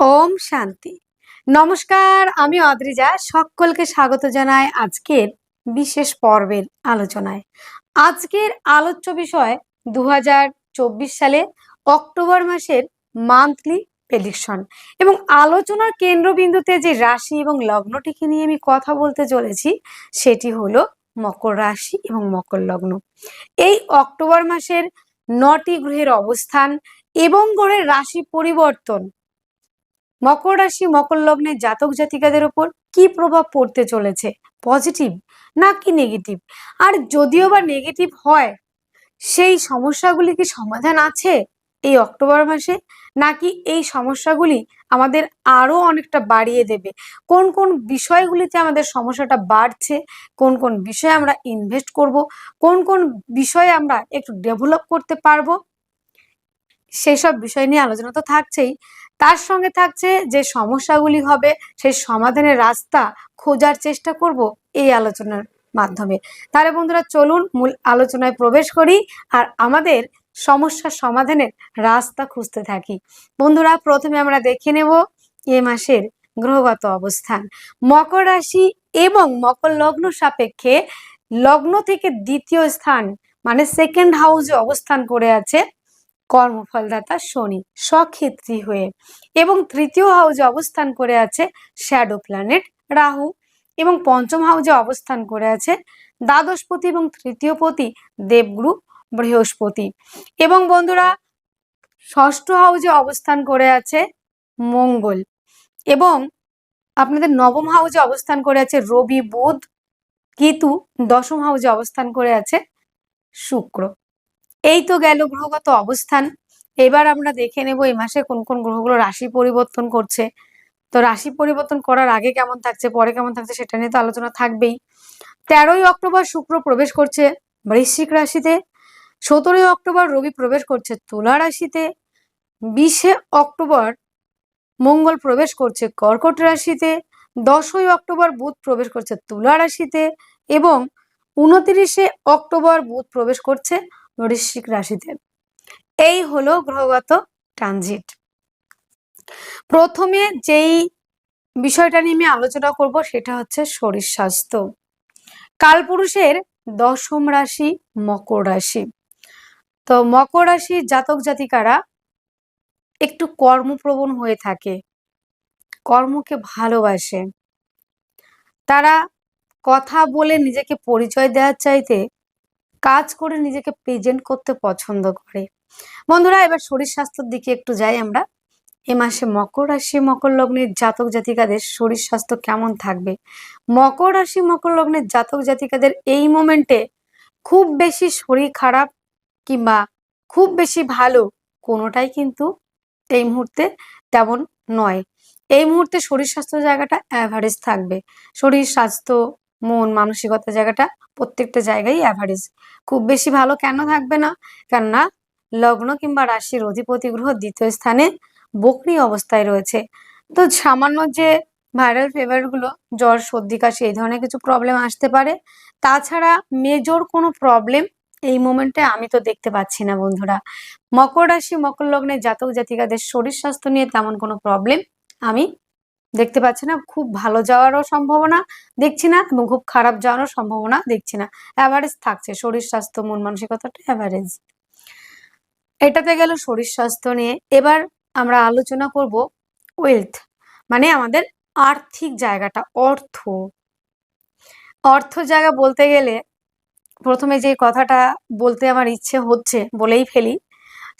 ওম শান্তি। নমস্কার, আমি অদ্রিজা। সকলকে স্বাগত জানাই আজকের বিশেষ পর্বের আলোচনায়। আজকের আলোচ্য বিষয় দু সালে অক্টোবর মাসের মান্থলি প্রেডিকশন এবং আলোচনার কেন্দ্রবিন্দুতে যে রাশি এবং লগ্নটিকে নিয়ে আমি কথা বলতে চলেছি, সেটি হলো মকর রাশি এবং মকর লগ্ন। এই অক্টোবর মাসের নটি গ্রহের অবস্থান এবং গ্রহের রাশি পরিবর্তন মকর রাশি, মকর লগ্নের জাতক জাতিকাদের ওপর কি প্রভাব পড়তে চলেছে? পজিটিভ নাকি নেগেটিভ আর যদিও বা নেগেটিভ হয়, সেই সমস্যাগুলি কি সমাধান আছে এই অক্টোবর মাসে? নাকি এই সমস্যাগুলি আমাদের আরও অনেকটা বাড়িয়ে দেবে? কোন কোন বিষয়গুলিতে আমাদের সমস্যাটা বাড়ছে? কোন কোন বিষয়ে আমরা ইনভেস্ট করব? কোন কোন বিষয়ে আমরা একটু ডেভেলপ করতে পারব? সেই সব বিষয় নিয়ে আলোচনা তো থাকছেই। তার সঙ্গে থাকছে যে সমস্যাগুলি হবে, সেই সমাধানের রাস্তা খোঁজার চেষ্টা করব এই আলোচনার মাধ্যমে। তাহলে বন্ধুরা, চলুন মূল আলোচনায় প্রবেশ করি আর আমাদের সমস্যার সমাধানের রাস্তা খুঁজতে থাকি। বন্ধুরা, প্রথমে আমরা দেখে নেব এ মাসের গ্রহগত অবস্থান। মকর রাশি এবং মকর লগ্ন সাপেক্ষে লগ্ন থেকে দ্বিতীয় স্থান মানে সেকেন্ড হাউসে অবস্থান করে আছে কর্মফলদাতা শনি স্বক্ষেত্রী হয়ে। এবং তৃতীয় হাউজে অবস্থান করে আছে শ্যাডো প্ল্যানেট, রাহু। এবং পঞ্চম হাউজে অবস্থান করে আছে দ্বাদশপতি এবং তৃতীয় পতি দেবগুরু বৃহস্পতি। এবং বন্ধুরা, ষষ্ঠ হাউজে অবস্থান করে আছে মঙ্গল। এবং আপনাদের নবম হাউজে অবস্থান করে আছে রবি, বুধ, কেতু, দশম হাউজে অবস্থান করে আছে শুক্র। এই তো গেল গ্রহগত অবস্থান। এবার আমরা দেখে নেব এই মাসে কোন কোন গ্রহগুলো রাশি পরিবর্তন করছে। তো রাশি পরিবর্তন করার আগে কেমন থাকছে, পরে কেমন থাকছে সেটা নিয়ে তো আলোচনা থাকবেই। তেরোই অক্টোবর শুক্র প্রবেশ করছে বৃশ্চিক রাশিতে, সতেরোই অক্টোবর রবি প্রবেশ করছে তুলা রাশিতে, বিশে অক্টোবর মঙ্গল প্রবেশ করছে কর্কট রাশিতে, দশই অক্টোবর বুধ প্রবেশ করছে তুলা রাশিতে এবং উনত্রিশে অক্টোবর বুধ প্রবেশ করছে বৃশ্চিক রাশিতে এই হলো গ্রহগত ট্রানজিট প্রথমে যেই বিষয়টা নিয়ে আমি আলোচনা করব সেটা হচ্ছে শরীর স্বাস্থ্য। কালপুরুষের দশম রাশি মকর রাশি। তো মকর রাশির জাতক জাতিকারা একটু কর্মপ্রবণ হয়ে থাকে, কর্মকে ভালোবাসে। তারা কথা বলে নিজেকে পরিচয় দেওয়ার চাইতে কাজ করে নিজেকে প্রেজেন্ট করতে পছন্দ করে। বন্ধুরা, এবার শরীর স্বাস্থ্যের দিকে একটু যাই আমরা। এ মাসে মকর রাশি, মকর লগ্নের জাতক জাতিকাদের শরীর স্বাস্থ্য কেমন থাকবে? মকর রাশি, মকর লগ্নের জাতক জাতিকাদের এই মোমেন্টে খুব বেশি শরীর খারাপ কিংবা খুব বেশি ভালো কোনোটাই কিন্তু এই মুহূর্তে তেমন নয়। এই মুহূর্তে শরীর স্বাস্থ্য জায়গাটা অ্যাভারেজ থাকবে। শরীর স্বাস্থ্য মন মানসিকতা জায়গাটা প্রত্যেকটা জায়গায় অ্যাভারেজ খুব বেশি ভালো কেন থাকবে না? কেননা লগ্ন কিংবা রাশির অধিপতি গ্রহ দ্বিতীয় স্থানে বকরি অবস্থায় রয়েছে। তো সামান্য যে ভাইরাল ফিভারগুলো, জ্বর, সর্দি, কাশি এই ধরনের কিছু প্রবলেম আসতে পারে। তাছাড়া মেজর কোনো প্রবলেম এই মোমেন্টে আমি তো দেখতে পাচ্ছি না বন্ধুরা। মকর রাশি, মকর লগ্নে জাতক জাতিকাদের শরীর স্বাস্থ্য নিয়ে তেমন কোনো প্রবলেম আমি দেখতে পাচ্ছি না, খুব ভালো যাওয়ারও সম্ভাবনা দেখছি না এবং খুব খারাপ যাওয়ারও সম্ভাবনা দেখছি না। অ্যাভারেজ থাকছে, শরীর স্বাস্থ্য, মন মানসিকতাটা অ্যাভারেজ এটাতে গেল শরীর স্বাস্থ্য নিয়ে। এবার আমরা আলোচনা করব ওয়েলথ মানে আমাদের আর্থিক জায়গাটা, অর্থ। অর্থ জায়গা বলতে গেলে প্রথমে যে কথাটা বলতে আমার ইচ্ছে হচ্ছে বলেই ফেলি,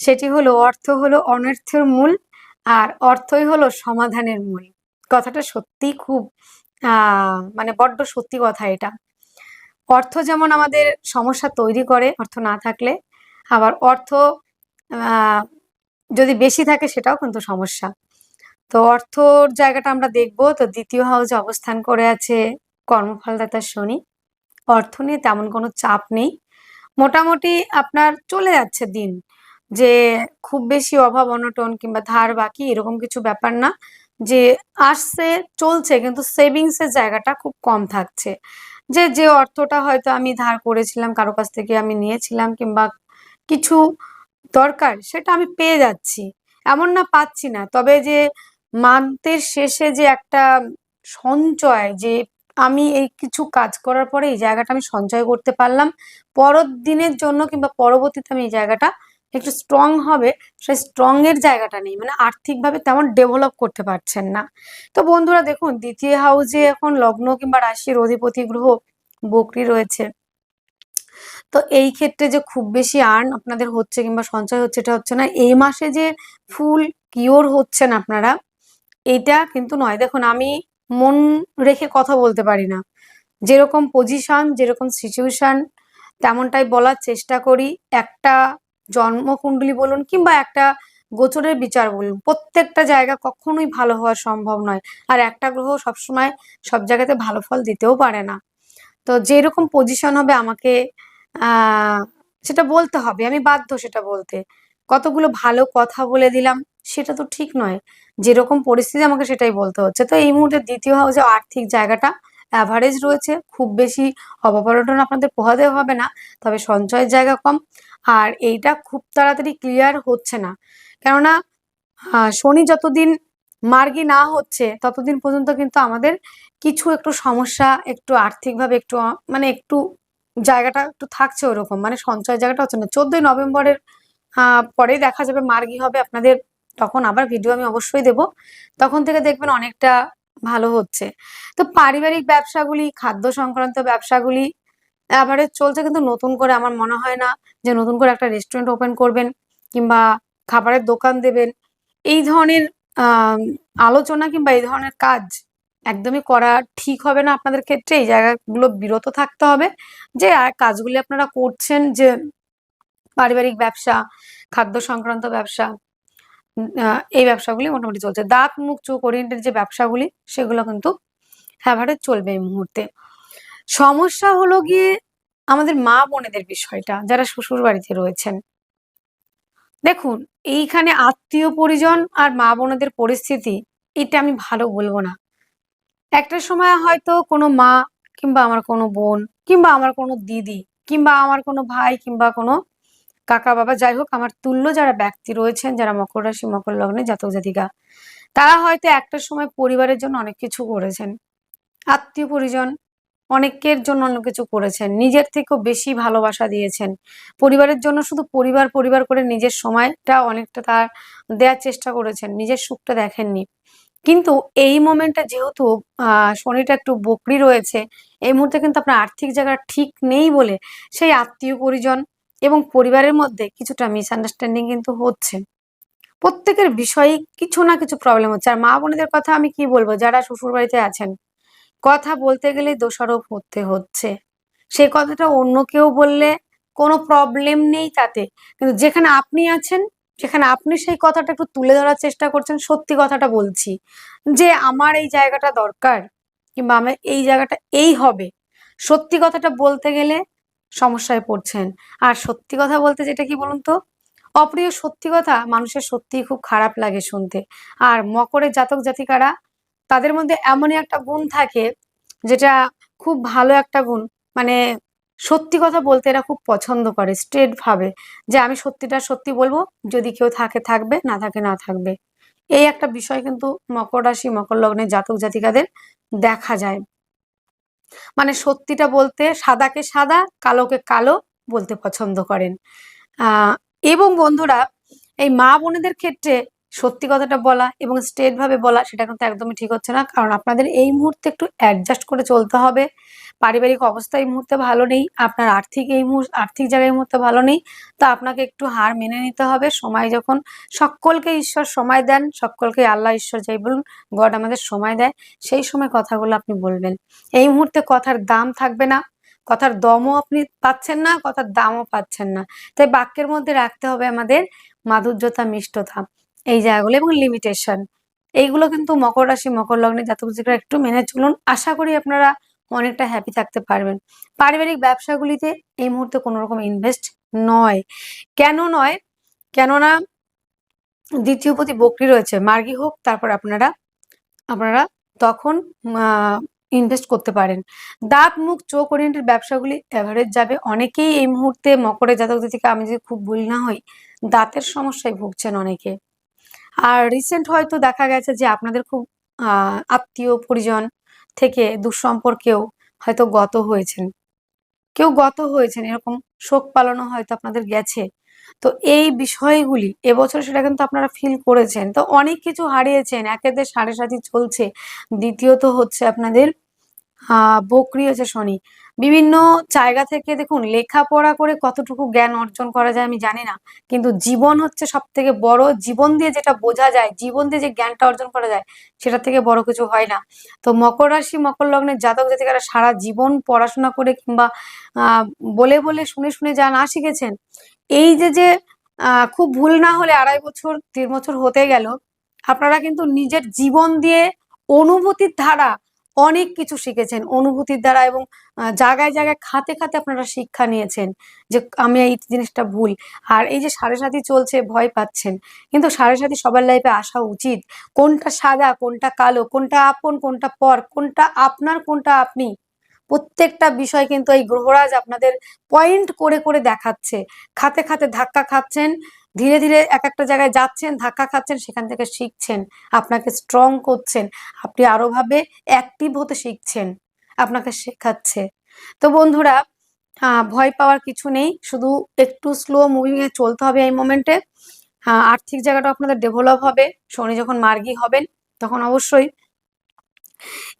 সেটি হলো অর্থ হলো অনর্থের মূল আর অর্থই হলো সমাধানের মূল। কথাটা সত্যিই খুব মানে বড্ড সত্যি কথা এটা। অর্থ যেমন আমাদের সমস্যা তৈরি করে, অর্থ না থাকলে, আবার অর্থ যদি বেশি থাকে সেটাও কিন্তু সমস্যা। তো অর্থর জায়গাটা আমরা দেখব, তো দ্বিতীয় হাউসে অবস্থান করে আছে কর্মফলদাতা শনি। অর্থ নিয়ে তেমন কোনো চাপ নেই। মোটামুটি আপনার চলে যাচ্ছে দিন, যে খুব বেশি অভাব, অনটন কিংবা ধার বাকি এরকম কিছু ব্যাপার না। যে আসছে, চলছে, কিন্তু সেভিংসের জায়গাটা খুব কম থাকছে। যে যে অর্থটা হয়তো আমি ধার করেছিলাম, কারও কাছ থেকে আমি নিয়েছিলাম, কিংবা কিছু দরকার, সেটা আমি পেয়ে যাচ্ছি। এমন না পাচ্ছি না। তবে যে মান্থের শেষে যে একটা সঞ্চয়, যে আমি এই কিছু কাজ করার পরে এই জায়গাটা আমি সঞ্চয় করতে পারলাম, পরের দিনের জন্য কিংবা পরবর্তীতে আমি এই জায়গাটা একটু স্ট্রং হবে সেই স্ট্রং এর জায়গাটা নেই। মানে আর্থিকভাবে তেমন ডেভেলপ করতে পারছেন না। তো বন্ধুরা দেখুন, দ্বিতীয় হাউসে এখন লগ্ন কিংবা রাশির অধিপতি গ্রহ বকরি রয়েছে। তো এই ক্ষেত্রে যে খুব বেশি আর্ন আপনাদের হচ্ছে কিংবা সঞ্চয় হচ্ছে, এটা হচ্ছে না। এই মাসে যে ফুল কিওর হচ্ছেন আপনারা, এটা কিন্তু নয়। দেখুন, আমি মন রেখে কথা বলতে পারি না। যেরকম পজিশন যেরকম সিচুয়েশন তেমনটাই বলার চেষ্টা করি। একটা জন্মকুণ্ডলী বলুন কিংবা একটা গোচরের বিচার বলুন, প্রত্যেকটা জায়গা কখনোই ভালো হওয়া সম্ভব নয়। আর একটা গ্রহ সবসময় সব জায়গাতে ভালো ফল দিতেও পারে না। তো যেরকম পজিশন হবে আমাকে সেটা বলতে হবে। আমি বাধ্য সেটা বলতে। কতগুলো ভালো কথা বলে দিলাম, সেটা তো ঠিক নয়। যেরকম পরিস্থিতি আমাকে সেটাই বলতে হচ্ছে। তো এই মুহূর্তে দ্বিতীয় হাউসে আর্থিক জায়গাটা অ্যাভারেজ রয়েছে, খুব বেশি অবপরটন আপনাদের পোহাতে হবে না, তবে সঞ্চয়ের জায়গা কম। আর এইটা খুব তাড়াতাড়ি ক্লিয়ার হচ্ছে না। কেননা শনি যতদিন মার্গি না হচ্ছে, ততদিন পর্যন্ত কিন্তু আমাদের কিছু একটু সমস্যা, একটু আর্থিকভাবে একটু মানে একটু জায়গাটা একটু থাকছে ওরকম। মানে সঞ্চয় জায়গাটা হচ্ছে না। চোদ্দই নভেম্বরের পরেই দেখা যাবে মার্গি হবে। আপনাদের তখন আবার ভিডিও আমি অবশ্যই দেব। তখন থেকে দেখবেন অনেকটা ভালো হচ্ছে। তো পারিবারিক ব্যবসাগুলি, খাদ্য সংক্রান্ত ব্যবসাগুলি অ্যাভারেজ চলছে কিন্তু নতুন করে আমার মনে হয় না যে নতুন করে একটা রেস্টুরেন্ট ওপেন করবেন কিংবা খাবারের দোকান দেবেন। এই ধরনের আলোচনা কিংবা এই ধরনের কাজ একদমই করা ঠিক হবে না আপনাদের ক্ষেত্রে। এই জায়গাগুলো বিরত থাকতে হবে যে কাজগুলি আপনারা করছেন যে পারিবারিক ব্যবসা, খাদ্য সংক্রান্ত ব্যবসা এই ব্যবসাগুলি মোটামুটি চলছে। দাঁত, মুখ, চোখ ওরিয়েন্টেড যে ব্যবসাগুলি সেগুলো কিন্তু হ্যাভারে চলবে এই মুহূর্তে। সমস্যা হলো গিয়ে আমাদের মা বোনেদের বিষয়টা, যারা শ্বশুর বাড়িতে রয়েছেন। দেখুন, এইখানে আত্মীয় পরিজন আর মা বোনেদের পরিস্থিতি, এটা আমি ভালো বলব না। একটা সময় হয়তো কোনো মা কিংবা আমার কোনো বোন কিংবা আমার কোনো দিদি কিংবা আমার কোনো ভাই কিংবা কোনো কাকা বাবা, যাই হোক, আমার তুল্য যারা ব্যক্তি রয়েছেন, যারা মকর রাশি, মকর লগ্নে জাতক জাতিকা, তারা হয়তো একটা সময় পরিবারের জন্য অনেক কিছু করেছেন। আত্মীয় পরিজন অনেকের জন্য অন্য কিছু করেছেন, নিজের থেকেও বেশি ভালোবাসা দিয়েছেন। পরিবারের জন্য শুধু পরিবার পরিবার করে নিজের সময়টা অনেকটা তার দেওয়ার চেষ্টা করেছেন, নিজের সুখটা দেখেননি। কিন্তু এই মোমেন্টে যেহেতু শনিটা একটু বকরি রয়েছে, এই মুহূর্তে কিন্তু আপনার আর্থিক জায়গা ঠিক নেই বলে সেই আত্মীয় পরিজন এবং পরিবারের মধ্যে কিছুটা মিসআন্ডারস্ট্যান্ডিং কিন্তু হচ্ছে। প্রত্যেকের বিষয়ে কিছু না কিছু প্রবলেম হচ্ছে। আর মা বোনেদের কথা আমি কি বলব? যারা শ্বশুর বাড়িতে আছেন কথা বলতে গেলে দোষারোপ হতে হচ্ছে। সে কথাটা অন্য কেউ বললে কোনো প্রবলেম নেই তাতে। কিন্তু যেখানে আপনি আছেন সেখানে আপনি সেই কথাটা একটু তুলে ধরার চেষ্টা করছেন, সত্যি কথাটা বলছি যে আমার এই জায়গাটা দরকার কিংবা আমার এই জায়গাটা এই হবে। সত্যি কথাটা বলতে গেলে সমস্যায় পড়ছেন। আর সত্যি কথা বলতে যেটা কি বলুন তো? অপ্রিয় সত্যি কথা মানুষের সত্যিই খুব খারাপ লাগে শুনতে। আর মকরের জাতক জাতিকারা তাদের মধ্যে এমনই একটা গুণ থাকে যেটা খুব ভালো একটা গুণ। মানে সত্যি কথা বলতে এরা খুব পছন্দ করে স্ট্রেট ভাবে, যে আমি সত্যিটা সত্যি বলব, যদি কেউ থাকে থাকবে, না থাকে না থাকবে। এই একটা বিষয় কিন্তু মকর রাশি, মকর লগ্নের জাতক জাতিকাদের দেখা যায়। মানে সত্যিটা বলতে সাদাকে সাদা, কালোকে কালো বলতে পছন্দ করেন। এবং বন্ধুরা, এই মা বোনেদের ক্ষেত্রে সত্যি কথাটা বলা এবং স্ট্রেট ভাবে বলা সেটা কিন্তু একদমই ঠিক হচ্ছে না। কারণ আপনাদের এই মুহূর্তে একটু অ্যাডজাস্ট করে চলতে হবে। পারিবারিক অবস্থা এই মুহূর্তে ভালো নেই, আপনার আর্থিক এই মুহূর্তে আর্থিক জায়গায় মুহূর্তে ভালো নেই। তো আপনাকে একটু হার মেনে নিতে হবে। সময় যখন সকলকে ঈশ্বর সময় দেন, সকলকে আল্লাহ ঈশ্বর যাই বলুন, গড আমাদের সময় দেয়, সেই সময় কথাগুলো আপনি বলবেন। এই মুহূর্তে কথার দাম থাকবে না। কথার দমও আপনি পাচ্ছেন না, কথার দামও পাচ্ছেন না। তাই বাক্যের মধ্যে রাখতে হবে আমাদের মাধুর্যতা, মিষ্টতা। এই জায়গাগুলো এবং লিমিটেশন এইগুলো কিন্তু মকর রাশি, মকর লগ্নে জাতক একটু মেনে চলুন। আশা করি আপনারা অনেকটা হ্যাপি থাকতে পারবেন। পারিবারিক ব্যবসাগুলিতে এই মুহূর্তে কোনো রকম ইনভেস্ট নয়। কেন নয়? কেননা দ্বিতীয় প্রতি বকরি রয়েছে। মার্গি হোক, তারপর আপনারা আপনারা তখন ইনভেস্ট করতে পারেন। দাঁত, মুখ, চোখ ওরিয়েন্টেড ব্যবসাগুলি এভারেজ যাবে। অনেকেই এই মুহূর্তে মকরের জাতক জাতিকা আমি যদি খুব ভুল না হই, দাঁতের সমস্যায় ভুগছেন অনেকে। আর রিসেন্ট হয়তো দেখা গেছে যে আপনাদের খুব আত্মীয় পরিজন থেকে দুঃসম্পর্কেও হয়তো গত হয়েছেন। কেউ গত হয়েছেন, এরকম শোক পালনও হয়তো আপনাদের গেছে। তো এই বিষয়গুলি, এবছর সেটা কিন্তু আপনারা ফিল করেছেন। তো অনেক কিছু হারিয়েছেন একেতে সাড়ে সাথী চলছে। দ্বিতীয়ত হচ্ছে আপনাদের আহ বকরি হচ্ছে শনি। বিভিন্ন জায়গা থেকে দেখুন লেখাপড়া করে কতটুকু জ্ঞান অর্জন করা যায় আমি জানি না। কিন্তু জীবন হচ্ছে সব থেকে বড়, জীবন দিয়ে যেটা বোঝা যায়, জীবন দিয়ে যে জ্ঞানটা অর্জন করা যায়, সেটা থেকে বড় কিছু হয় না। তো মকর রাশি, মকর লগ্নের জাতক জাতিকারা সারা জীবন পড়াশোনা করে কিংবা বলে বলে শুনে শুনে যা না শিখেছেন, এই যে যে খুব ভুল না হলে আড়াই বছর তিন বছর হতে গেল, আপনারা কিন্তু নিজের জীবন দিয়ে অনুভূতির ধারা অনেক কিছু শিখেছেন অনুভূতির দ্বারা এবং জায়গায় জায়গায় খাতে খাতে আপনারা শিক্ষা নিয়েছেন যে আমি এই জিনিসটা ভুল। আর এই যে সাড়ে সাথী চলছে, ভয় পাচ্ছেন। কিন্তু সাড়ে সাথী সবার লাইফে আসা উচিত। কোনটা সাদা, কোনটা কালো, কোনটা আপন, কোনটা পর, কোনটা আপনার, কোনটা আপনি? প্রত্যেকটা বিষয় কিন্তু এই গ্রহরাজ আপনাদের পয়েন্ট করে করে দেখাচ্ছে। খাতে খাতে ধাক্কা খাচ্ছেন ধীরে ধীরে এক একটা জায়গায় যাচ্ছেন, ধাক্কা খাচ্ছেন, সেখান থেকে শিখছেন, আপনাকে স্ট্রং করছেন, আপনি আরও ভাবে অ্যাক্টিভ হতে শিখছেন, আপনাকে শেখাচ্ছে। তো বন্ধুরা ভয় পাওয়ার কিছু নেই, শুধু একটু স্লো মুভিং এ চলতে হবে এই মোমেন্টে আর্থিক জায়গাটা আপনাদের ডেভেলপ হবে, শনি যখন মার্গি হবেন, তখন অবশ্যই।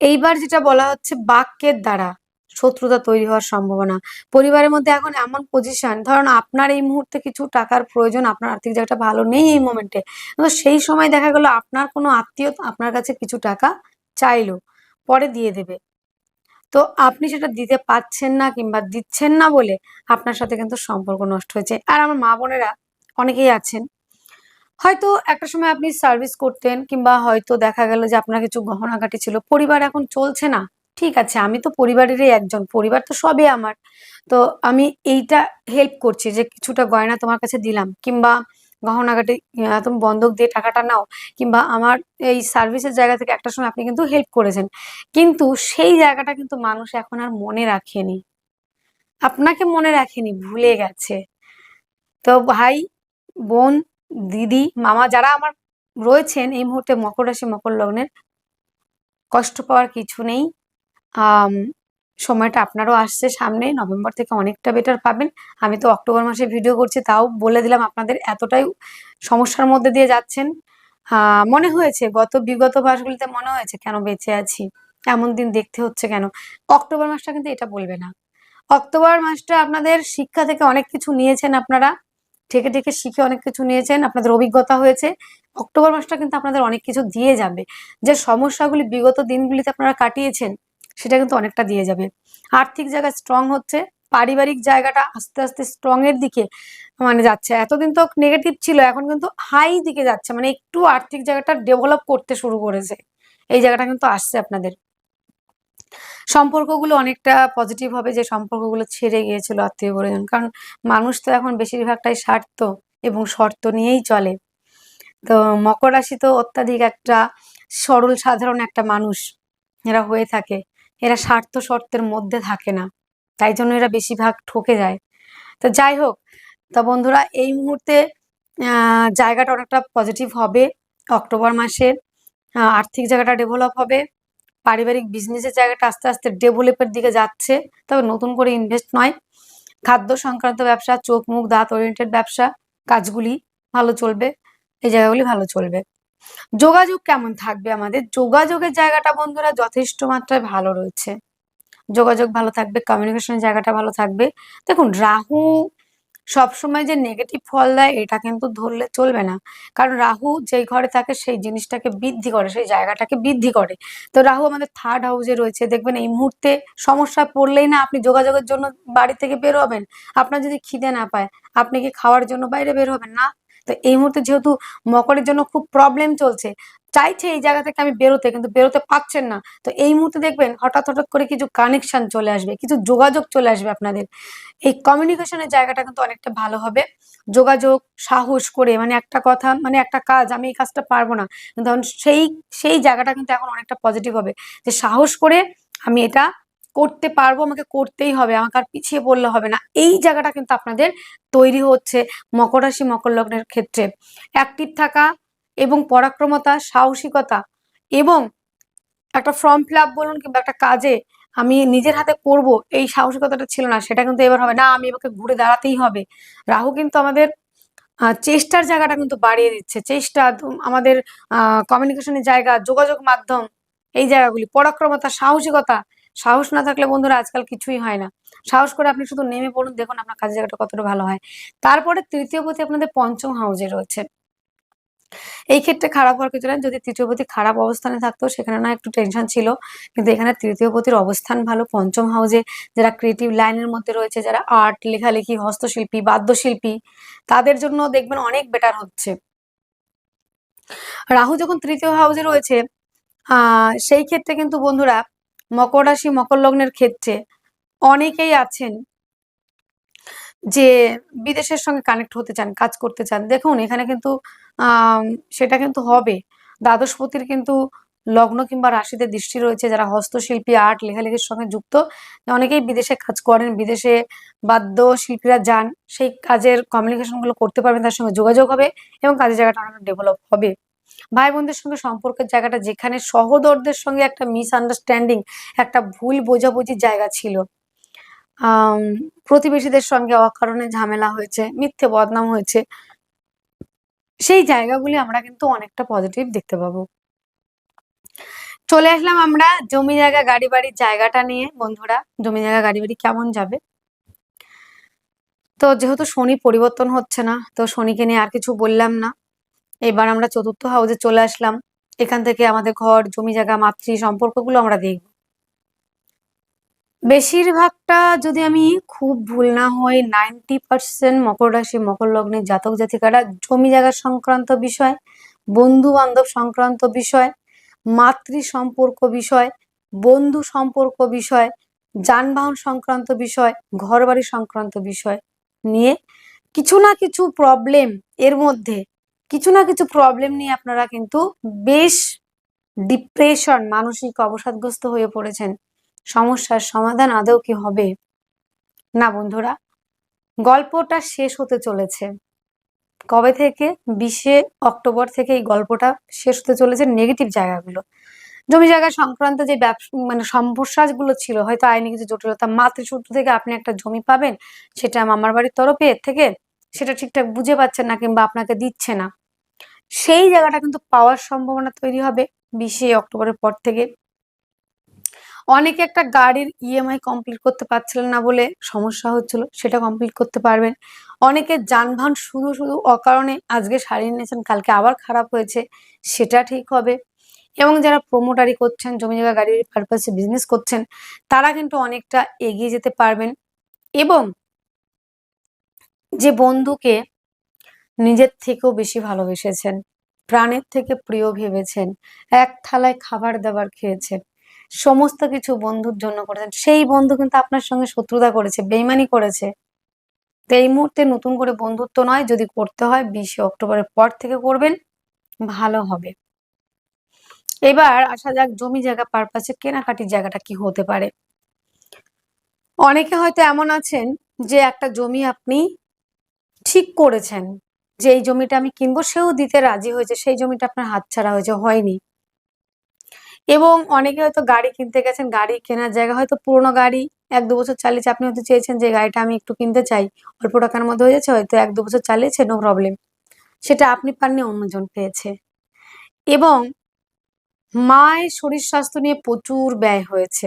এইবার যেটা বলা হচ্ছে বাক্যের দ্বারা। শত্রুতা তৈরি হওয়ার সম্ভাবনা। পরিবারের মধ্যে এখন এমন পজিশন ধরুন আপনার এই মুহূর্তে কিছু টাকার প্রয়োজন, আপনার আর্থিক জায়গাটা ভালো নেই এই মোমেন্টে সেই সময় দেখা গেল আপনার কোনো আত্মীয় আপনার কাছে কিছু টাকা চাইলো, পরে দিয়ে দেবে। তো আপনি সেটা দিতে পারছেন না কিংবা দিচ্ছেন না বলে আপনার সাথে কিন্তু সম্পর্ক নষ্ট হয়েছে। আর আমার মা বোনেরা অনেকেই আছেন, হয়তো একটা সময় আপনি সার্ভিস করতেন কিংবা হয়তো দেখা গেল যে আপনার কিছু গহনাগাটি ছিল, পরিবার এখন চলছে না। ঠিক আছে আমি তো পরিবারেরই একজন পরিবার তো সবই আমার। তো আমি এইটা হেল্প করছি যে কিছুটা গয়না তোমার কাছে দিলাম কিংবা গহনাগাটি আহ, তুমি বন্ধক দিয়ে টাকাটা নাও কিংবা আমার এই সার্ভিসের জায়গা থেকে একটা সময় আপনি কিন্তু হেল্প করেছেন। কিন্তু সেই জায়গাটা কিন্তু মানুষ এখন আর মনে রাখেনি। আপনাকে মনে রাখেনি ভুলে গেছে। তো ভাই বোন দিদি মামা যারা আমার রয়েছেন এই মুহূর্তে মকর রাশি মকর লগ্নের কষ্ট পাওয়ার কিছু নেই। সময়টা আপনারও আসছে সামনে, নভেম্বর থেকে অনেকটা বেটার পাবেন। আমি তো অক্টোবর মাসে ভিডিও করছি, তাও বলে দিলাম আপনাদের এতটাই সমস্যার মধ্যে দিয়ে যাচ্ছেন। মনে হয়েছে, গত বিগত মাসগুলিতে মনে হয়েছে কেন বেঁচে আছি? এমন দিন দেখতে হচ্ছে কেন? অক্টোবর মাসটা কিন্তু এটা বলবে না। অক্টোবর মাসটা আপনাদের শিক্ষা থেকে অনেক কিছু নিয়েছেন আপনারা, ঠেকে ঠেকে শিখে অনেক কিছু নিয়েছেন, আপনাদের অভিজ্ঞতা হয়েছে। অক্টোবর মাসটা কিন্তু আপনাদের অনেক কিছু দিয়ে যাবে। যে সমস্যাগুলি বিগত দিনগুলিতে আপনারা কাটিয়েছেন সেটা কিন্তু অনেকটা দিয়ে যাবে। আর্থিক জায়গা স্ট্রং হচ্ছে, পারিবারিক জায়গাটা আস্তে আস্তে স্ট্রং এর দিকে মানে যাচ্ছে। এতদিন তো নেগেটিভ ছিল, এখন কিন্তু হাই দিকে যাচ্ছে। মানে একটু আর্থিক জায়গাটা ডেভেলপ করতে শুরু করেছে। এই জায়গাটা কিন্তু আসছে আপনাদের। সম্পর্কগুলো অনেকটা পজিটিভ হবে যে সম্পর্কগুলো ছেড়ে গিয়েছিল আত্মীয় পরিজন। কারণ মানুষ তো এখন বেশিরভাগটাই স্বার্থ এবং শর্ত নিয়েই চলে। তো মকর রাশি তো অত্যাধিক একটা সরল সাধারণ একটা মানুষ। এরা হয়ে থাকে। এরা স্বার্থ শর্তের মধ্যে থাকে না। তাই জন্য এরা বেশিরভাগ ঠকে যায়। তো যাই হোক তা বন্ধুরা এই মুহূর্তে জায়গাটা অনেকটা পজিটিভ হবে। অক্টোবর মাসে আহ, আর্থিক জায়গাটা ডেভেলপ হবে। পারিবারিক বিজনেসের জায়গাটা আস্তে আস্তে ডেভেলপের দিকে যাচ্ছে। তবে নতুন করে ইনভেস্ট নয়। খাদ্য সংক্রান্ত ব্যবসা চোখ মুখ দাঁত ওরিয়েন্টেড ব্যবসা কাজগুলি ভালো চলবে। এই জায়গাগুলি ভালো চলবে। যোগাযোগ কেমন থাকবে আমাদের? যোগাযোগের জায়গাটা বন্ধুরা যথেষ্ট মাত্রায় ভালো রয়েছে। যোগাযোগ ভালো থাকবে কমিউনিকেশনের জায়গাটা ভালো থাকবে। দেখুন, রাহু সবসময় যে নেগেটিভ ফল দেয়, এটা কিন্তু ধরলে চলবে না। কারণ রাহু যেই ঘরে থাকে, সেই জিনিসটাকে বৃদ্ধি করে, সেই জায়গাটাকে বৃদ্ধি করে। তো রাহু আমাদের থার্ড হাউসে রয়েছে। দেখবেন এই মুহূর্তে সমস্যা পড়লেই না আপনি যোগাযোগের জন্য বাড়ি থেকে বেরোবেন আপনার যদি খিদে না পায়, আপনি কি খাওয়ার জন্য বাইরে বের হবেন? না তো এই মুহূর্তে যেহেতু মকরের জন্য খুব প্রবলেম চলছে, চাইছে এই জায়গা থেকে আমি বেরোতে, কিন্তু বেরোতে পারছেন না। তো এই মুহূর্তে দেখবেন হঠাৎ হঠাৎ করে কিছু কানেকশন চলে আসবে, কিছু যোগাযোগ চলে আসবে আপনাদের। এই কমিউনিকেশনের জায়গাটা কিন্তু অনেকটা ভালো হবে। যোগাযোগ, সাহস করে মানে একটা কথা মানে একটা কাজ, আমি এই কাজটা পারব না। কিন্তু সেই সেই জায়গাটা কিন্তু এখন অনেকটা পজিটিভ হবে। যে সাহস করে আমি এটা করতে পারব, আমাকে করতেই হবে, আমাকে আর পিছিয়ে পড়লে হবে না। এই জায়গাটা কিন্তু আপনাদের তৈরি হচ্ছে মকর রাশি, মকর লগ্নের ক্ষেত্রে। অ্যাক্টিভ থাকা এবং পরাক্রমতা, সাহসিকতা এবং একটা ফর্ম ফিল বলুন কিংবা একটা কাজে আমি নিজের হাতে করব, এই সাহসিকতাটা ছিল না, সেটা কিন্তু এবার হবে না, আমি এবারকে ঘুরে দাঁড়াতেই হবে। রাহু কিন্তু আমাদের চেষ্টার জায়গাটা কিন্তু বাড়িয়ে দিচ্ছে। চেষ্টা আমাদের কমিউনিকেশনের জায়গা, যোগাযোগ মাধ্যম, এই জায়গাগুলি, পরাক্রমতা, সাহসিকতা সাহস না থাকলে বন্ধুরা আজকাল কিছুই হয় না। সাহস করে আপনি শুধু নেমে পড়ুন, দেখুন আপনার কাজের জায়গাটা কতটা ভালো হয়। তারপরে তৃতীয় পতি আপনাদের পঞ্চম হাউজে রয়েছে। এই ক্ষেত্রে খারাপ হওয়ার কিছু না যদি তৃতীয় পতি খারাপ অবস্থানে থাকতো, সেখানে না একটু টেনশন ছিল। কিন্তু এখানে তৃতীয় পতির অবস্থান ভালো। পঞ্চম হাউজে যারা ক্রিয়েটিভ লাইনের মধ্যে রয়েছে, যারা আর্ট লেখালেখি, হস্তশিল্পী, বাদ্যশিল্পী, তাদের জন্য দেখবেন অনেক বেটার হচ্ছে। রাহু যখন তৃতীয় হাউজে রয়েছে সেই ক্ষেত্রে কিন্তু বন্ধুরা মকর রাশি, মকর লগ্নের ক্ষেত্রে অনেকেই আছেন যে বিদেশের সঙ্গে কানেক্ট হতে চান, কাজ করতে চান। দেখুন, এখানে কিন্তু সেটা কিন্তু হবে। দ্বাদশপতির কিন্তু লগ্ন কিংবা রাশিতে দৃষ্টি রয়েছে, যারা হস্তশিল্পী আর্ট লেখালেখির সঙ্গে যুক্ত। অনেকেই বিদেশে কাজ করেন, বিদেশে বাদ্য শিল্পীরা যান, সেই কাজের কমিউনিকেশনগুলো করতে পারবেন, তার সঙ্গে যোগাযোগ হবে এবং কাজের জায়গাটা অনেক ডেভেলপ হবে। ভাই বোনদের সঙ্গে সম্পর্কের জায়গাটা যেখানে সহদরদের সঙ্গে একটা মিসআন্ডারস্ট্যান্ডিং একটা ভুল বোঝাবুঝির জায়গা ছিল। প্রতিবেশীদের সঙ্গে অকারণে ঝামেলা হয়েছে, মিথ্যে বদনাম হয়েছে। সেই জায়গাগুলি আমরা কিন্তু অনেকটা পজিটিভ দেখতে পাবো। চলে আসলাম আমরা জমি জায়গা, গাড়ি বাড়ির জায়গাটা নিয়ে। বন্ধুরা, জমি জায়গা, গাড়ি বাড়ি কেমন যাবে? তো যেহেতু শনি পরিবর্তন হচ্ছে না, তো শনিকে নিয়ে আর কিছু বললাম না। এবার আমরা চতুর্থ হাউসে চলে আসলাম। এখান থেকে আমাদের ঘর, জমি জায়গা, মাতৃ সম্পর্কগুলো আমরা দেখব। বেশিরভাগটা যদি আমি খুব ভুল না হই নাইনটি পার্সেন্ট মকর রাশি, মকর লগ্নের জাতক জাতিকারা জমি জায়গা সংক্রান্ত বিষয় বন্ধু বান্ধব সংক্রান্ত বিষয়, মাতৃ সম্পর্ক বিষয়, বন্ধু সম্পর্ক বিষয়, যানবাহন সংক্রান্ত বিষয়, ঘরবাড়ি সংক্রান্ত বিষয় নিয়ে কিছু না কিছু প্রবলেম এর মধ্যে কিছু না কিছু প্রবলেম নিয়ে আপনারা কিন্তু বেশ ডিপ্রেশন মানসিক অবসাদগ্রস্ত হয়ে পড়েছেন। সমস্যার সমাধান আদৌ কি হবে? না বন্ধুরা, গল্পটা শেষ হতে চলেছে। কবে থেকে? বিশে অক্টোবর থেকে এই গল্পটা শেষ হতে চলেছে নেগেটিভ জায়গাগুলো। জমি জায়গা সংক্রান্ত যে মানে সমস্যাগুলো ছিল, হয়তো আইনি কিছু জটিলতা মাতৃসূত্র থেকে আপনি একটা জমি পাবেন, সেটা মামার বাড়ির তরফে, এর থেকে সেটা ঠিকঠাক বুঝে পাচ্ছেন না কিংবা আপনাকে দিচ্ছে না। সেই জায়গাটা কিন্তু পাওয়ার সম্ভাবনা তৈরি হবে বিশে অক্টোবরের পর থেকে। অনেকে একটা গাড়ির ইএমআই কমপ্লিট করতে পারছিলেন না বলে সমস্যা হচ্ছিল, সেটা কমপ্লিট করতে পারবেন। অনেকে যানবাহন শুধু শুধু অকারণে আজকে সারিয়ে নিয়েছেন কালকে আবার খারাপ হয়েছে, সেটা ঠিক হবে। এবং যারা প্রোমোটারি করছেন জমি জায়গা গাড়ির পারপাসে বিজনেস করছেন, তারা কিন্তু অনেকটা এগিয়ে যেতে পারবেন। এবং যে বন্ধুকে নিজের থেকেও বেশি ভালোবেসেছেন। প্রাণের থেকে প্রিয় ভেবেছেন। এক থালায় খাবার দাবার খেয়েছেন। সমস্ত কিছু বন্ধুর জন্য করেছেন। সেই বন্ধু কিন্তু আপনার সঙ্গে শত্রুতা করেছে, বেইমানি করেছে। তো এই মুহূর্তে নতুন করে বন্ধুত্ব নয়, যদি করতে হয় বিশে অক্টোবরের পর থেকে করবেন, ভালো হবে। এবার আসা যাক জমি জায়গা, পারপাসে কেনাকাটির জায়গাটা কি হতে পারে। অনেকে হয়তো এমন আছেন যে একটা জমি আপনি ঠিক করেছেন যে এই জমিটা আমি কিনবো, সেও দিতে রাজি হয়েছে। সেই জমিটা আপনার হাতছাড়া হয়েছে, হয়নি। এবং অনেকে হয়তো গাড়ি কিনতে গেছেন, গাড়ি কেনার জায়গা, হয়তো পুরোনো গাড়ি, এক দু বছর চালিয়েছে। আপনি হয়তো চেয়েছেন যে গাড়িটা আমি একটু কিনতে চাই। অল্প টাকার মধ্যে হয়ে যাচ্ছে, হয়তো এক দু বছর চালিয়েছে নো প্রবলেম সেটা আপনি পাননি অন্যজন পেয়েছে। এবং মায়ের শরীর স্বাস্থ্য নিয়ে প্রচুর ব্যয় হয়েছে।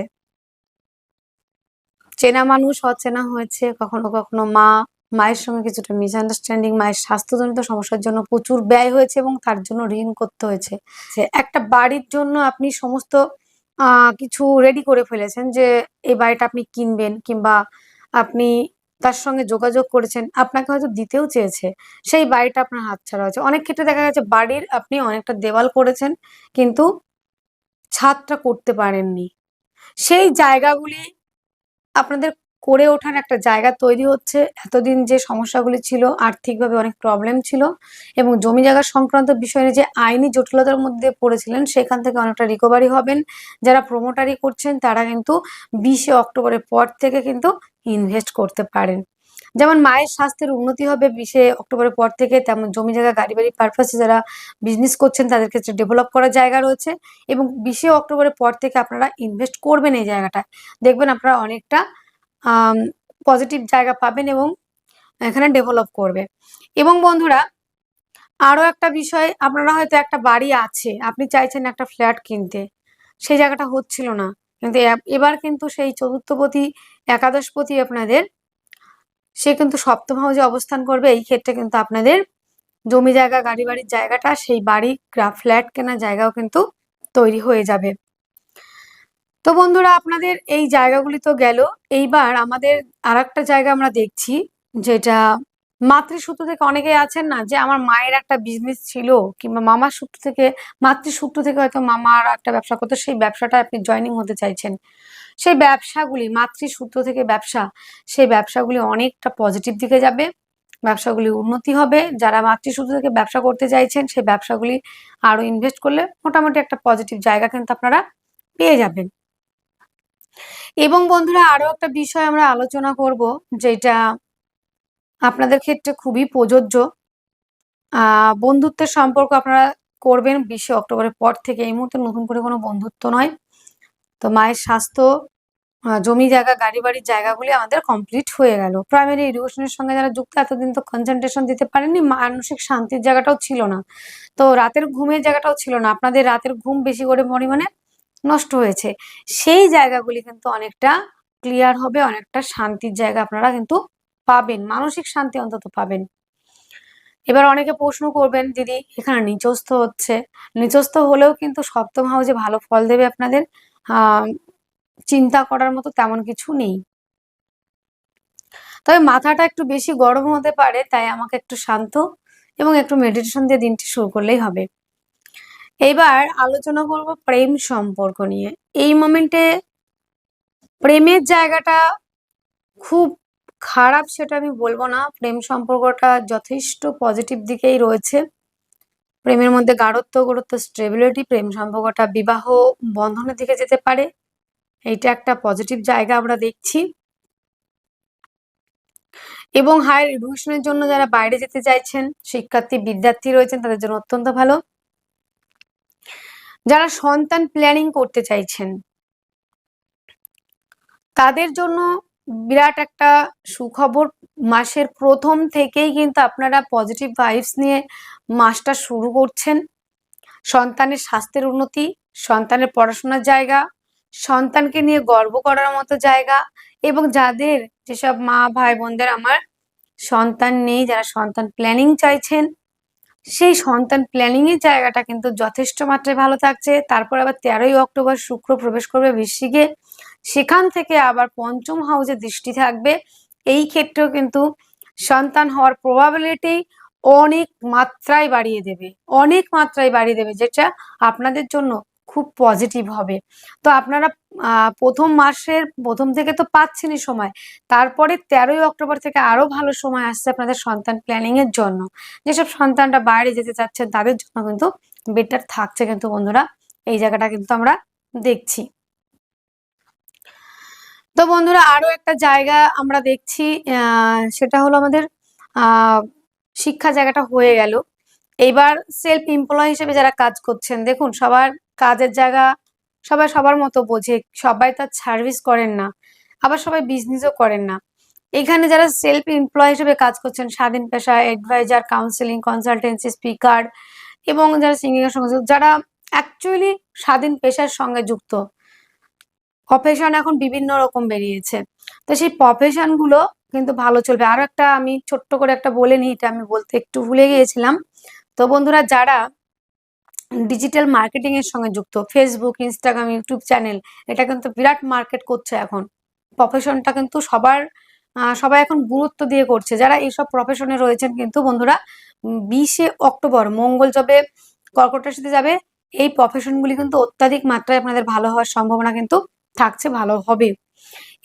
চেনা মানুষ, অচেনা হয়েছে, কখনো কখনো মা মায়ের সঙ্গে কিছুটা মিসআন্ডারস্ট্যান্ডিং মায়ের স্বাস্থ্যজনিত সমস্যার জন্য প্রচুর ব্যয় হয়েছে এবং তার জন্য ঋণ করতে হয়েছে। একটা বাড়ির জন্য আপনি সমস্ত কিছু রেডি করে ফেলেছেন যে এই বাড়িটা আপনি কিনবেন কিংবা আপনি তার সঙ্গে যোগাযোগ করেছেন, আপনাকে হয়তো দিতেও চেয়েছে, সেই বাড়িটা আপনার হাতছাড়া হয়েছে। অনেক ক্ষেত্রে দেখা গেছে বাড়ির আপনি অনেকটা দেওয়াল করেছেন কিন্তু ছাদটা করতে পারেননি। সেই জায়গাগুলি আপনাদের করে ওঠার একটা জায়গা তৈরি হচ্ছে। এতদিন যে সমস্যাগুলি ছিল, আর্থিকভাবে অনেক প্রবলেম ছিল এবং জমি জায়গা সংক্রান্ত বিষয়ে যে আইনি জটিলতার মধ্যে পড়েছিলেন, সেখান থেকে অনেকটা রিকভারি হবেন। যারা প্রমোটারি করছেন, তারা কিন্তু বিশে অক্টোবরের পর থেকে কিন্তু ইনভেস্ট করতে পারেন। যেমন মায়ের স্বাস্থ্যের উন্নতি হবে বিশে অক্টোবরের পর থেকে, তেমন জমি জায়গা, গাড়ি বাড়ি পারপাসে যারা বিজনেস করছেন, তাদের ক্ষেত্রে ডেভেলপ করার জায়গা রয়েছে এবং বিশে অক্টোবরের পর থেকে আপনারা ইনভেস্ট করবেন এই জায়গাটায়। দেখবেন আপনারা অনেকটা পজিটিভ জায়গা পাবেন এবং এখানে ডেভেলপ করবে। এবং বন্ধুরা আরও একটা বিষয়, আপনারা হয়তো একটা বাড়ি আছে, আপনি চাইছেন একটা ফ্ল্যাট কিনতে, সেই জায়গাটা হচ্ছিল না। কিন্তু এবার কিন্তু সেই চতুর্থপতি, একাদশপতি আপনাদের, সে কিন্তু সপ্তম হাউসে অবস্থান করবে, এই ক্ষেত্রে কিন্তু আপনাদের জমি জায়গা, গাড়ি বাড়ির জায়গাটা, সেই বাড়ি ফ্ল্যাট কেনার জায়গাও কিন্তু তৈরি হয়ে যাবে। তো বন্ধুরা, আপনাদের এই জায়গাগুলি তো গেল। এইবার আমাদের আর একটা জায়গা আমরা দেখছি, যেটা মাতৃসূত্র থেকে অনেকে আছেন না, যে আমার মায়ের একটা বিজনেস ছিল, কিংবা মামার সূত্র থেকে, মাতৃসূত্র থেকে হয়তো মামার একটা ব্যবসা করতো, সেই ব্যবসাটা আপনি জয়নিং হতে চাইছেন। সেই ব্যবসাগুলি, মাতৃসূত্র থেকে ব্যবসা, সেই ব্যবসাগুলি অনেকটা পজিটিভ দিকে যাবে, ব্যবসাগুলি উন্নতি হবে। যারা মাতৃসূত্র থেকে ব্যবসা করতে চাইছেন, সেই ব্যবসাগুলি আরও ইনভেস্ট করলে মোটামুটি একটা পজিটিভ জায়গা কিন্তু আপনারা পেয়ে যাবেন। এবং বন্ধুরা, আরও একটা বিষয় আমরা আলোচনা করব, যেটা আপনাদের ক্ষেত্রে খুবই প্রযোজ্য। বন্ধুত্বের সম্পর্ক আপনারা করবেন বিশে অক্টোবরের পর থেকে। এই মুহূর্তে নতুন করে কোনো বন্ধুত্ব নয়। তো মায়ের স্বাস্থ্য জমি জায়গা, গাড়ি বাড়ির জায়গাগুলি আমাদের কমপ্লিট হয়ে গেল। প্রাইমারি এডুকেশনের সঙ্গে যারা যুক্ত, এতদিন তো কনসেন্ট্রেশন দিতে পারেননি, মানসিক শান্তির জায়গাটাও ছিল না। তো রাতের ঘুমের জায়গাটাও ছিল না। আপনাদের রাতের ঘুম বেশি করে পরিমাণে নষ্ট হয়েছে। সেই জায়গাগুলি কিন্তু অনেকটা ক্লিয়ার হবে, অনেকটা শান্তির জায়গা আপনারা কিন্তু পাবেন। মানসিক শান্তি অন্তত পাবেন। এবার অনেকে প্রশ্ন করবেন, দিদি, এখানে নিচস্থ হচ্ছে? নিচস্থ হলেও কিন্তু সপ্তম হাউসে ভালো ফল দেবে আপনাদের? চিন্তা করার মতো তেমন কিছু নেই। তবে মাথাটা একটু বেশি গরম হতে পারে, তাই আমাকে একটু শান্ত এবং একটু মেডিটেশন দিয়ে দিনটি শুরু করলেই হবে। এইবার আলোচনা করব প্রেম সম্পর্ক নিয়ে। এই মোমেন্টে প্রেমের জায়গাটা খুব খারাপ সেটা আমি বলব না। প্রেম সম্পর্কটা যথেষ্ট পজিটিভ দিকেই রয়েছে। প্রেমের মধ্যে গাঢ়ত্ব গুরুত্ব স্টেবিলিটি প্রেম সম্পর্কটা বিবাহ, বন্ধনের দিকে যেতে পারে। এইটা একটা পজিটিভ জায়গা আমরা দেখছি। এবং হায়ার এডুকেশনের জন্য যারা বাইরে যেতে চাইছেন, শিক্ষার্থী, বিদ্যার্থী রয়েছেন, তাদের জন্য অত্যন্ত ভালো। যারা সন্তান প্ল্যানিং করতে চাইছেন, তাদের জন্য বিরাট একটা সুখবর। মাসের প্রথম থেকেই কিন্তু আপনারা পজিটিভ ভাইবস নিয়ে মাসটা শুরু করছেন। সন্তানের স্বাস্থ্যের উন্নতি, সন্তানের পড়াশোনার জায়গা, সন্তানকে নিয়ে গর্ব করার মতো জায়গা এবং যাদের যেসব মা, ভাই, বোনদের আমার সন্তান নেই, যারা সন্তান প্ল্যানিং চাইছেন সেই সন্তান প্ল্যানিং এর জায়গাটা কিন্তু যথেষ্ট মাত্রায় ভালো থাকছে। তারপর আবার তেরোই অক্টোবর শুক্র প্রবেশ করবে বৃশ্চিকে। সেখান থেকে আবার পঞ্চম হাউসে দৃষ্টি থাকবে। এই ক্ষেত্রেও কিন্তু সন্তান হওয়ার প্রবাবিলিটি অনেক মাত্রায় বাড়িয়ে দেবে। অনেক মাত্রায় বাড়িয়ে দেবে, যেটা আপনাদের জন্য খুব পজিটিভ হবে। তো আপনারা প্রথম মাসের, প্রথম থেকে তো পাচ্ছেনই সময়। তারপরে তেরোই অক্টোবর থেকে আরও ভালো সময় আসছে আপনাদের সন্তান প্ল্যানিং এর জন্য। যেসব সন্তানটা বাইরে যেতে চাচ্ছেন, তাদের জন্য কিন্তু বেটার থাকছে কিন্তু বন্ধুরা। এই জায়গাটা কিন্তু আমরা দেখছি। তো বন্ধুরা, আরও একটা জায়গা আমরা দেখছি সেটা হলো আমাদের শিক্ষা জায়গাটা হয়ে গেল। এইবার সেলফ এমপ্লয় হিসেবে যারা কাজ করছেন, দেখুন সবার কাজের জায়গা সবাই সবার মতো বোঝে, সবাই তার সার্ভিস করেন না, আবার সবাই বিজনেসও করেন না। এখানে যারা সেলফ এমপ্লয় হিসেবে কাজ করছেন, স্বাধীন পেশা অ্যাডভাইজার কাউন্সিলিং কনসালটেন্সি স্পিকার এবং যারা সিঙ্গিং এর সঙ্গে যারা অ্যাকচুয়ালি স্বাধীন পেশার সঙ্গে যুক্ত প্রফেশন এখন বিভিন্ন রকম বেরিয়েছে। তো সেই প্রফেশনগুলো কিন্তু ভালো চলবে। আরও একটা আমি ছোট্ট করে একটা বলে নিই, এটা আমি বলতে একটু ভুলে গিয়েছিলাম। তো বন্ধুরা, যারা ডিজিটাল মার্কেটিং এর সঙ্গে যুক্ত। ফেসবুক ইনস্টাগ্রাম ইউটিউব চ্যানেল এটা কিন্তু বিরাট মার্কেট করছে এখন। প্রফেশনটা কিন্তু সবার সবাই এখন গুরুত্ব দিয়ে করছে। যারা এইসব প্রফেশনে রয়েছেন কিন্তু বন্ধুরা বিশে অক্টোবর, মঙ্গল যবে কর্কট রাশিতে যাবে, এই প্রফেশনগুলি কিন্তু অত্যাধিক মাত্রায় আপনাদের ভালো হওয়ার সম্ভাবনা কিন্তু থাকছে, ভালো হবে।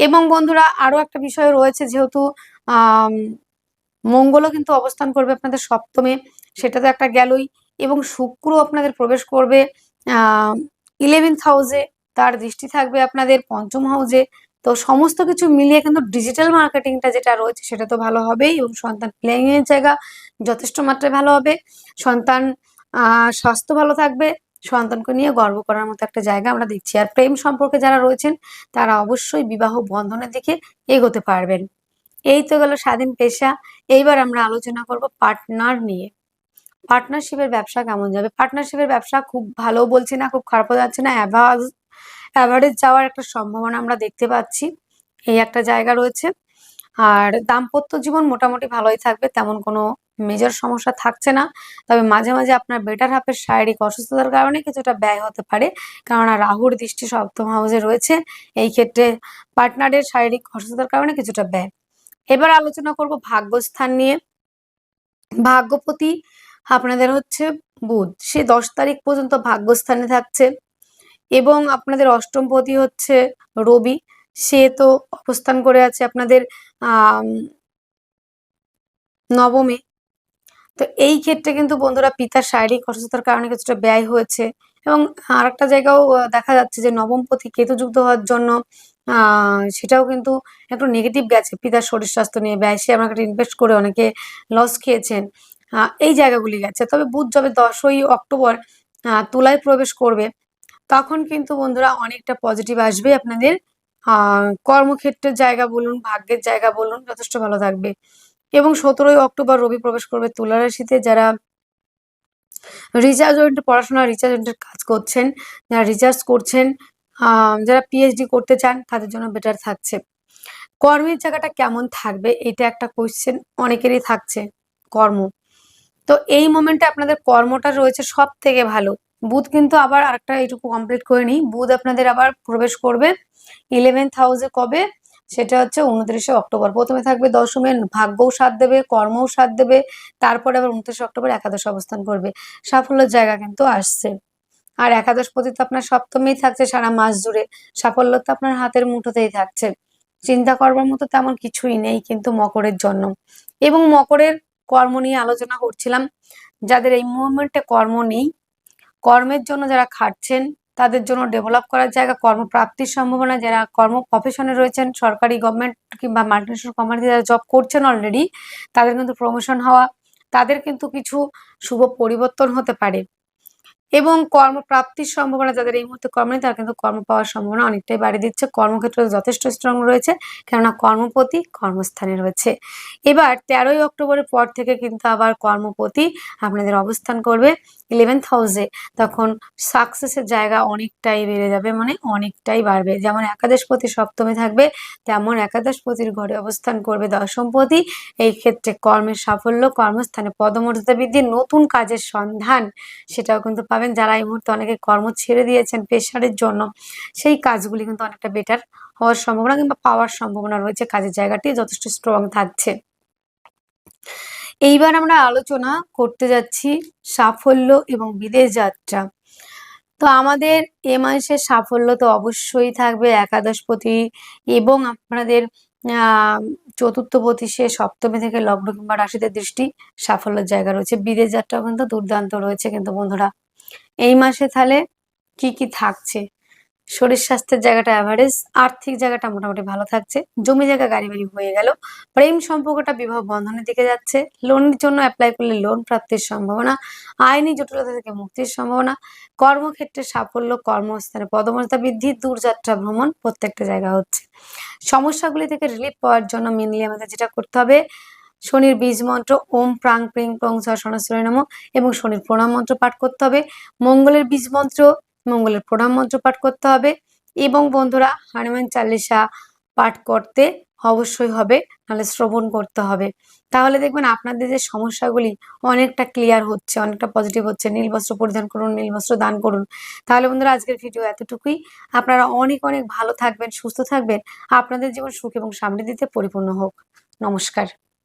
এবং বন্ধুরা আরও একটা বিষয় রয়েছে যেহেতু মঙ্গলও কিন্তু অবস্থান করবে আপনাদের সপ্তমে সেটা তো একটা গেলই। এবং শুক্র আপনাদের প্রবেশ করবে, আহ ইলেভেন্থ হাউসে তার দৃষ্টি থাকবে আপনাদের পঞ্চম হাউসে তো সমস্ত কিছু মিলিয়ে কিন্তু ডিজিটাল মার্কেটিংটা যেটা রয়েছে সেটা তো ভালো হবেই এবং সন্তান প্লেয়িং এর জায়গা যথেষ্ট মাত্রায় ভালো হবে। সন্তান স্বাস্থ্য ভালো থাকবে, সন্তানকে নিয়ে গর্ব করার মতো একটা জায়গা আমরা দেখছি। আর প্রেম সম্পর্কে যারা রয়েছেন, তারা অবশ্যই বিবাহ বন্ধনের দিকে এগোতে পারবেন। এই তো গেল স্বাধীন পেশা। এইবার আমরা আলোচনা করব পার্টনার নিয়ে। পার্টনারশিপের ব্যবসা কেমন যাবে? পার্টনারশিপের ব্যবসা খুব ভালো বলছি না, খুব খারাপও যাচ্ছে না। অ্যাভারেজ অ্যাভারেজ যাওয়ার একটা সম্ভাবনা আমরা দেখতে পাচ্ছি। এই একটা জায়গা রয়েছে। আর দাম্পত্য জীবন মোটামুটি ভালোই থাকবে, তেমন কোনো মেজর সমস্যা থাকছে না। তবে মাঝে মাঝে আপনার বেটার হাফের শারীরিক অসুস্থতার কারণে কিছুটা ব্যয় হতে পারে। কেননা রাহুর দৃষ্টি সপ্তম হাউসে রয়েছে। এই ক্ষেত্রে পার্টনারের শারীরিক অসুস্থতার কারণে কিছুটা ব্যয়। এবার আলোচনা করব ভাগ্যস্থান নিয়ে। ভাগ্যপতি আপনাদের হচ্ছে বুধ। সে দশ তারিখ পর্যন্ত ভাগ্যস্থানে থাকছে এবং আপনাদের অষ্টমপতি হচ্ছে রবি। সে তো অবস্থান করে আছে আপনাদের নবমে। তো এই ক্ষেত্রে কিন্তু বন্ধুরা পিতার শারীরিক অসুস্থতার কারণে কিছুটা ব্যয় হয়েছে এবং আরেকটা জায়গাও দেখা যাচ্ছে যে নবমপতি কেতুযুক্ত হওয়ার জন্য সেটাও কিন্তু একটু নেগেটিভ গেছে। পিতার শরীর স্বাস্থ্য নিয়ে ব্যয়। সে আমাকে ইনভেস্ট করে অনেকে লস খেয়েছেন। এই জায়গাগুলি গেছে। তবে বুধ যবে দশই অক্টোবর তুলায় প্রবেশ করবে, তখন কিন্তু বন্ধুরা অনেকটা পজিটিভ আসবে আপনাদের। কর্মক্ষেত্রের জায়গা বলুন, ভাগ্যের জায়গা বলুন, যথেষ্ট ভালো থাকবে। এবং সতেরোই অক্টোবর রবি প্রবেশ করবে তুলা রাশিতে, যারা রিসার্চ ওরিয়েন্টেড পড়াশোনা রিচার্জ ওরিয়েন্টেড কাজ করছেন, যারা রিচার্জ করছেন যারা পিএইচডি করতে চান, তাদের জন্য বেটার থাকছে। কর্মের জায়গাটা কেমন থাকবে, এটা একটা কোয়েশ্চেন অনেকেরই থাকছে, কর্ম। তো এই মোমেন্টে আপনাদের কর্মটা রয়েছে সব থেকে ভালো। বুধ কিন্তু আবার আরেকটা এইটুকু কমপ্লিট করে নিই। বুধ আপনাদের আবার প্রবেশ করবে ইলেভেন্থ হাউসে কবে? সেটা হচ্ছে উনত্রিশে অক্টোবর। প্রথমে থাকবে দশমে ভাগ্যও সাথ দেবে, কর্মও সাথ দেবে, তারপরে আবার উনত্রিশে অক্টোবর একাদশ অবস্থান করবে। সাফল্যের জায়গা কিন্তু আসছে। আর একাদশ পতি তো আপনার সপ্তমেই থাকছে সারা মাস জুড়ে। সাফল্য তো আপনার হাতের মুঠোতেই থাকছে। চিন্তা করবার মতো তেমন কিছুই নেই কিন্তু মকরের জন্য এবং মকরের কর্ম নিয়ে আলোচনা করছিলাম। যাদের এই মুভমেন্টে কর্ম নেই, কর্মের জন্য যারা খাটছেন, তাদের জন্য ডেভেলপ করার জায়গা, কর্মপ্রাপ্তির সম্ভাবনা, যারা কর্ম প্রফেশনে রয়েছেন, সরকারি গভর্নমেন্ট কিংবা মাল্টিনেশনাল কোম্পানিতে যারা জব করছেন অলরেডি তাদের কিন্তু প্রমোশন হওয়া, তাদের কিন্তু কিছু শুভ পরিবর্তন হতে পারে। এবং কর্মপ্রাপ্তির সম্ভাবনা যাদের এই মুহূর্তে কর্ম নেই, তারা কিন্তু কর্ম পাওয়ার সম্ভাবনা অনেকটাই বাড়িয়ে দিচ্ছে। কর্মক্ষেত্রে যথেষ্ট স্ট্রং রয়েছে, কেননা কর্মপতি কর্মস্থানে রয়েছে। এবার তেরোই অক্টোবরের পর থেকে কিন্তু আবার কর্মপতি আপনাদের অবস্থান করবে ইলেভেন্থ হাউসে তখন সাকসেসের জায়গা অনেকটাই বেড়ে যাবে মানে অনেকটাই বাড়বে। যেমন একাদশপতি সপ্তমে থাকবে, তেমন একাদশপতির ঘরে অবস্থান করবে দশমপতি। এই ক্ষেত্রে কর্মের সাফল্য, কর্মস্থানে পদমর্যাদা বৃদ্ধি, নতুন কাজের সন্ধান, সেটাও কিন্তু পাবেন যারা এই মুহূর্তে অনেকে কর্ম ছেড়ে দিয়েছেন প্রেশারের জন্য, সেই কাজগুলি কিন্তু অনেকটা বেটার হওয়ার সম্ভাবনা কিংবা পাওয়ার সম্ভাবনা রয়েছে। কাজের জায়গাটি যথেষ্ট স্ট্রং থাকছে। এইবার আমরা আলোচনা করতে যাচ্ছি সাফল্য এবং বিদেশ যাত্রা। তো আমাদের এ মাসের সাফল্য তো অবশ্যই থাকবে একাদশপতি এবং আপনাদের চতুর্থপতি সে সপ্তমী থেকে লগ্ন কিংবা রাশিতে দৃষ্টি সাফল্যের জায়গা রয়েছে। বিদেশ যাত্রাও কিন্তু দুর্দান্ত রয়েছে কিন্তু বন্ধুরা। এই মাসে তাহলে কি কি থাকছে? শরীর স্বাস্থ্যের জায়গাটা অ্যাভারেজ আর্থিক জায়গাটা মোটামুটি ভালো থাকছে, জমি জায়গা গাড়ি বাড়ি হয়ে গেল, প্রেম সম্পর্কটা বিবাহ বন্ধনের দিকে যাচ্ছে লোনের জন্য অ্যাপ্লাই করলে লোন প্রাপ্তির সম্ভাবনা, আইনি জটিলতা থেকে মুক্তির সম্ভাবনা, কর্মক্ষেত্রে সাফল্য, কর্মস্থানে পদমর্যাদা বৃদ্ধি, দূরযাত্রা ভ্রমণ প্রত্যেকটা জায়গা হচ্ছে। সমস্যাগুলি থেকে রিলিফ পাওয়ার জন্য মেনলি আমাদের যেটা করতে হবে শনির বীজ মন্ত্র, ওম প্রাং প্রিং প্রং সনশ্রয় নম এবং শনির প্রণাম মন্ত্র পাঠ করতে হবে। মঙ্গলের বীজ মন্ত্র, মঙ্গলের প্রণাম মন্ত্র পাঠ করতে হবে। এবং বন্ধুরা, হনুমান চালিসা পাঠ করতে অবশ্যই হবে, নাহলে শ্রবণ করতে হবে। তাহলে দেখবেন আপনাদের যে সমস্যাগুলি অনেকটা ক্লিয়ার হচ্ছে, অনেকটা পজিটিভ হচ্ছে। নীল বস্ত্র পরিধান করুন, নীল বস্ত্র দান করুন। তাহলে বন্ধুরা, আজকের ভিডিও এতটুকুই। আপনারা অনেক অনেক ভালো থাকবেন, সুস্থ থাকবেন। আপনাদের জীবন সুখ এবং সমৃদ্ধিতে পরিপূর্ণ হোক। নমস্কার।